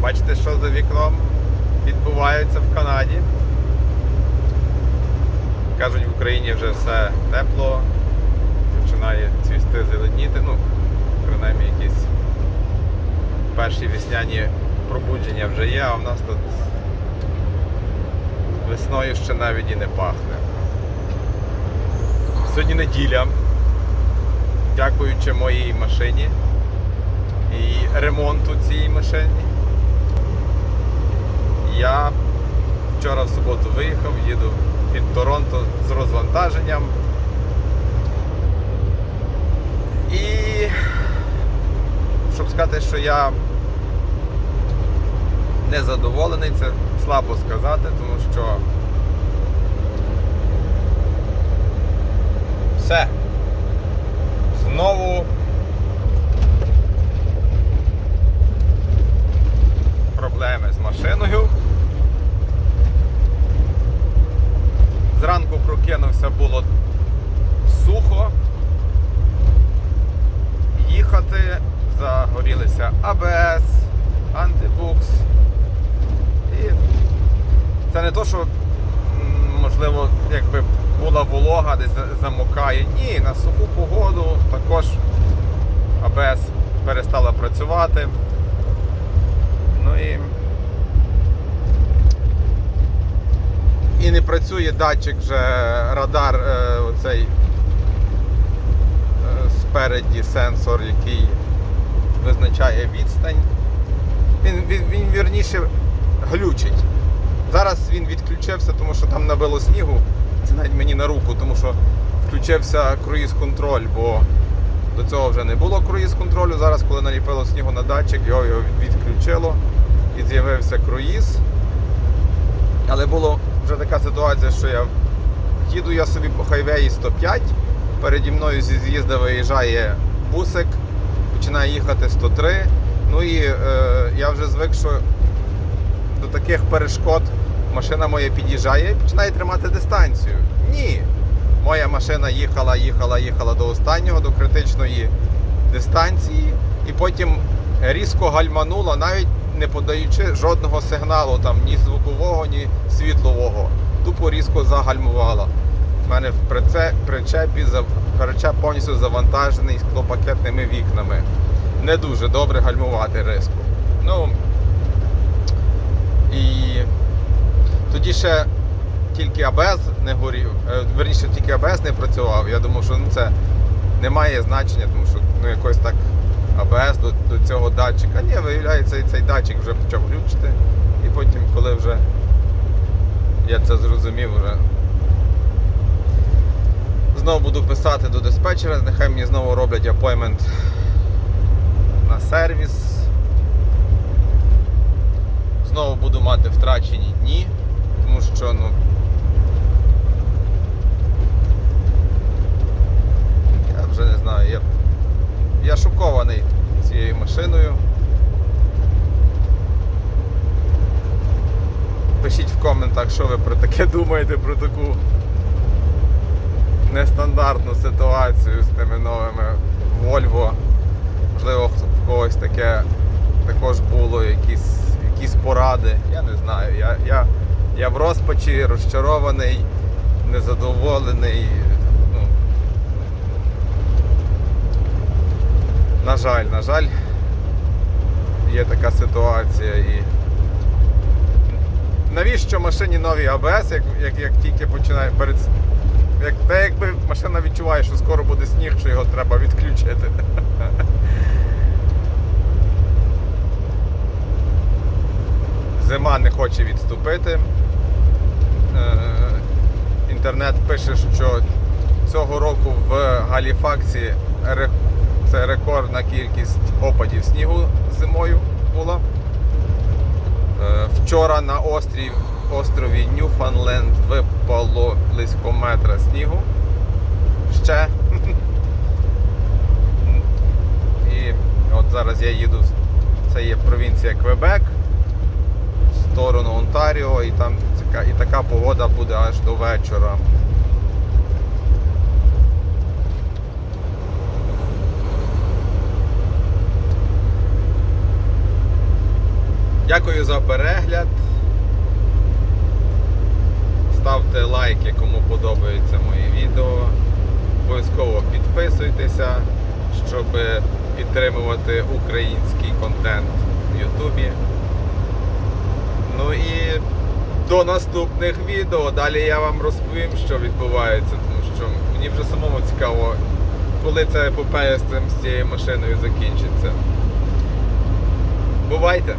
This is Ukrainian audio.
Бачите, що за вікном відбувається в Канаді. Кажуть, в Україні вже все тепло, починає цвісти, зеленіти. Ну, принаймні якісь перші весняні пробудження вже є, а в нас тут весною ще навіть і не пахне. Сьогодні неділя. Дякуючи моїй машині і ремонту цієї машини. Я вчора в суботу виїхав, їду під Торонто з розвантаженням. І щоб сказати, що я незадоволений, це слабо сказати, тому що все. Знову проблеми з машиною. Зранку прокинувся, було сухо. Їхати, загорілися АБС, антибукс. І це не то, що можливо, якби була волога, десь замокає. Ні, на суху погоду також АБС перестала працювати. Ну і. І не працює датчик вже радар, е, оцей е, спереді сенсор, який визначає відстань. Він, він, він вірніше глючить. Зараз він відключився, тому що там набило снігу. Це навіть мені на руку, тому що включився круїз-контроль, бо до цього вже не було круїз-контролю. Зараз, коли наліпило снігу на датчик, його, відключило і з'явився круїз. Але була вже така ситуація, що я їду я собі по хайвеї 105, переді мною зі з'їзда виїжджає бусик, починає їхати 103. Ну і е, я вже звик, що до таких перешкод машина моя під'їжджає і починає тримати дистанцію. Ні. Моя машина їхала, їхала, їхала до останнього, до критичної дистанції, і потім різко гальманула, навіть не подаючи жодного сигналу, там ні звукового, ні світлового. Тупо різко загальмувала. У мене в причепі причеп повністю завантажений склопакетними вікнами. Не дуже добре гальмувати різко. Ну, і тоді ще тільки АБС не горів, е, верніше тільки АБС не працював. Я думав, що ну, це не має значення, тому що ну, якось так АБС до, до цього датчика. Ні, виявляється, і цей датчик вже почав глючити. І потім, коли вже я це зрозумів, вже знову буду писати до диспетчера, нехай мені знову роблять апоймент на сервіс. Знову буду мати втрачені дні, тому що ну. Я вже не знаю, я, я шокований цією машиною. Пишіть в коментах, що ви про таке думаєте, про таку нестандартну ситуацію з тими новими Volvo. Можливо, в когось таке також було, якісь, якісь поради. Я не знаю. Я, я, я в розпачі, розчарований, незадоволений. Ну, на жаль, на жаль, є така ситуація і. Навіщо машині нові АБС, як, як, як тільки починає перед. Як, та якби машина відчуває, що скоро буде сніг, що його треба відключити. Зима не хоче відступити. Е, Інтернет пише, що цього року в Галіфаксі це рекордна кількість опадів снігу зимою була. Е, Вчора на острів, острові Ньюфанленд випало близько метра снігу. Ще. І от зараз я їду, це є провінція Квебек, в сторону Онтаріо, і там і така погода буде аж до вечора. Дякую за перегляд. Ставте лайки, кому подобаються мої відео. Обов'язково підписуйтеся, щоб підтримувати український контент в Ютубі. Ну і до наступних відео. Далі я вам розповім, що відбувається, тому що мені вже самому цікаво, коли ця епопея з цим з цією машиною закінчиться. Бувайте!